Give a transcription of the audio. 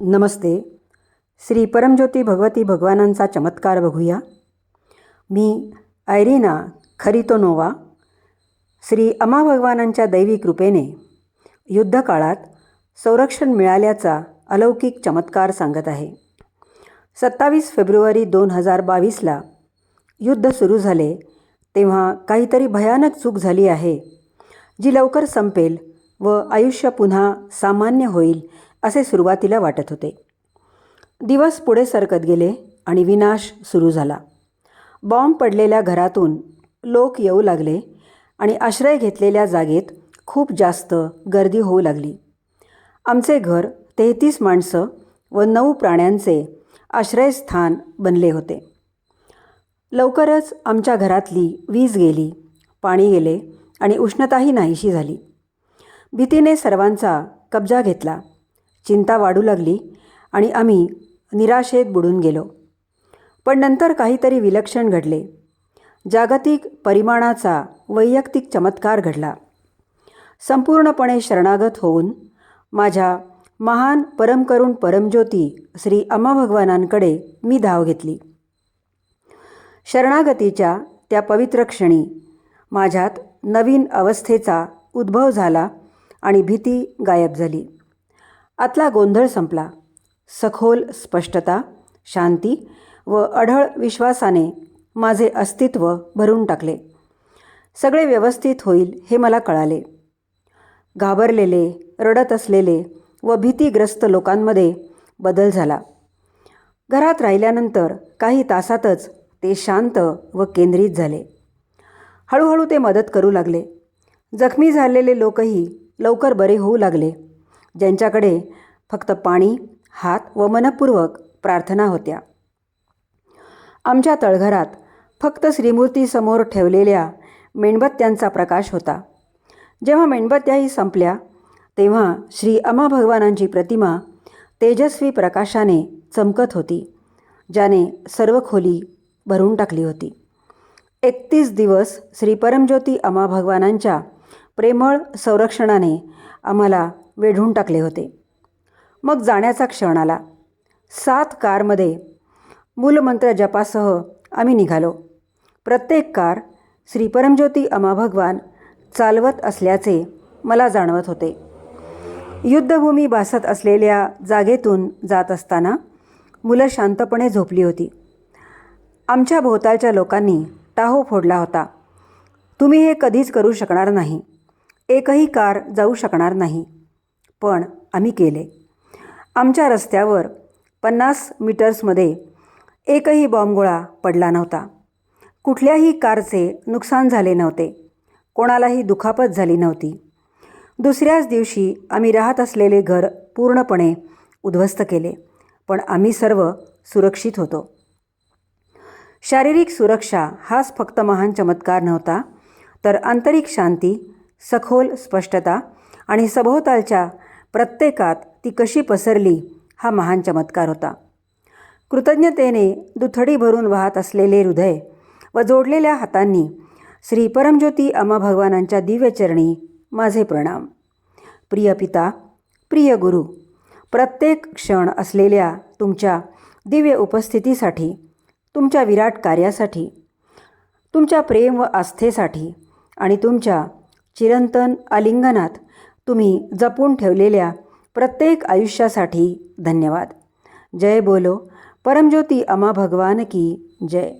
नमस्ते. श्री परमज्योती भगवती भगवानांचा चमत्कार बघूया. मी आयरिना खरितोनोवा श्री अमा भगवानांच्या दैवी कृपेने युद्धकाळात संरक्षण मिळाल्याचा अलौकिक चमत्कार सांगत आहे. सत्तावीस फेब्रुवारी दोन हजार बावीसला युद्ध सुरू झाले तेव्हा काहीतरी भयानक चूक झाली आहे जी लवकर संपेल व आयुष्य पुन्हा सामान्य होईल असे सुरुवातीला वाटत होते. दिवस पुढे सरकत गेले आणि विनाश सुरू झाला. बॉम्ब पडलेल्या घरातून लोक येऊ लागले आणि आश्रय घेतलेल्या जागेत खूप जास्त गर्दी होऊ लागली. आमचे घर तेहतीस माणसं व नऊ प्राण्यांचे आश्रयस्थान बनले होते. लवकरच आमच्या घरातली वीज गेली पाणी गेले आणि उष्णताही नाहीशी झाली. भीतीने सर्वांचा कब्जा घेतला. चिंता वाढू लागली आणि आम्ही निराशेत बुडून गेलो. पण नंतर काहीतरी विलक्षण घडले. जागतिक परिमाणाचा वैयक्तिक चमत्कार घडला. संपूर्णपणे शरणागत होऊन माझ्या महान परमकरुण परमज्योती श्री अम्मा भगवानांकडे मी धाव घेतली. शरणागतीच्या त्या पवित्र क्षणी माझ्यात नवीन अवस्थेचा उद्भव झाला आणि भीती गायब झाली. आतला गोंधळ संपला. सखोल स्पष्टता शांती व अढळ विश्वासाने माझे अस्तित्व भरून टाकले. सगळे व्यवस्थित होईल हे मला कळाले. घाबरलेले रडत असलेले व भीतीग्रस्त लोकांमध्ये बदल झाला. घरात राहिल्यानंतर काही तासातच ते शांत व केंद्रित झाले. हळूहळू ते मदत करू लागले. जखमी झालेले लोकही लवकर बरे होऊ लागले. ज्यांच्याकडे फक्त पाणी हात व मनपूर्वक प्रार्थना होत्या. आमच्या तळघरात फक्त श्रीमूर्तीसमोर ठेवलेल्या मेणबत्त्यांचा प्रकाश होता. जेव्हा मेणबत्त्याही संपल्या तेव्हा श्री अमा भगवानांची प्रतिमा तेजस्वी प्रकाशाने चमकत होती ज्याने सर्व खोली भरून टाकली होती. एकतीस दिवस श्री परमज्योती अमा भगवानांच्या प्रेमळ संरक्षणाने आम्हाला वेढून टाकले होते. मग जाण्याचा क्षण आला. सात कारमध्ये मूलमंत्र जपासह आम्ही निघालो. प्रत्येक कार श्री परमज्योती अमा भगवान चालवत असल्याचे मला जाणवत होते. युद्धभूमी भासत असलेल्या जागेतून जात असताना मुलं शांतपणे झोपली होती. आमच्या भोवतालच्या लोकांनी टाहो फोडला होता. तुम्ही हे कधीच करू शकणार नाही. एकही कार जाऊ शकणार नाही. पण आम्ही केले. आमच्या रस्त्यावर पन्नास मीटर्समध्ये एकही बॉम्बगोळा पडला नव्हता. कुठल्याही कारचे नुकसान झाले नव्हते. कोणालाही दुखापत झाली नव्हती. दुसऱ्याच दिवशी आम्ही राहत असलेले घर पूर्णपणे उद्ध्वस्त केले पण आम्ही सर्व सुरक्षित होतो. शारीरिक सुरक्षा हाच फक्त महान चमत्कार नव्हता तर आंतरिक शांती सखोल स्पष्टता आणि सभोवतालच्या प्रत्येकात ती कशी पसरली हा महान चमत्कार होता. कृतज्ञतेने दुथडी भरून वाहत असलेले हृदय व जोडलेल्या हातांनी श्री परमज्योती अमा भगवानांच्या दिव्यचरणी माझे प्रणाम. प्रिय पिता प्रिय गुरु प्रत्येक क्षण असलेल्या तुमच्या दिव्य उपस्थितीसाठी तुमच्या विराट कार्यासाठी तुमच्या प्रेम व आस्थेसाठी आणि तुमच्या चिरंतन आलिंगनात तुम्ही जपून ठेवलेल्या प्रत्येक आयुष्यासाठी धन्यवाद. जय बोलो. परमज्योती अमा भगवान की जय.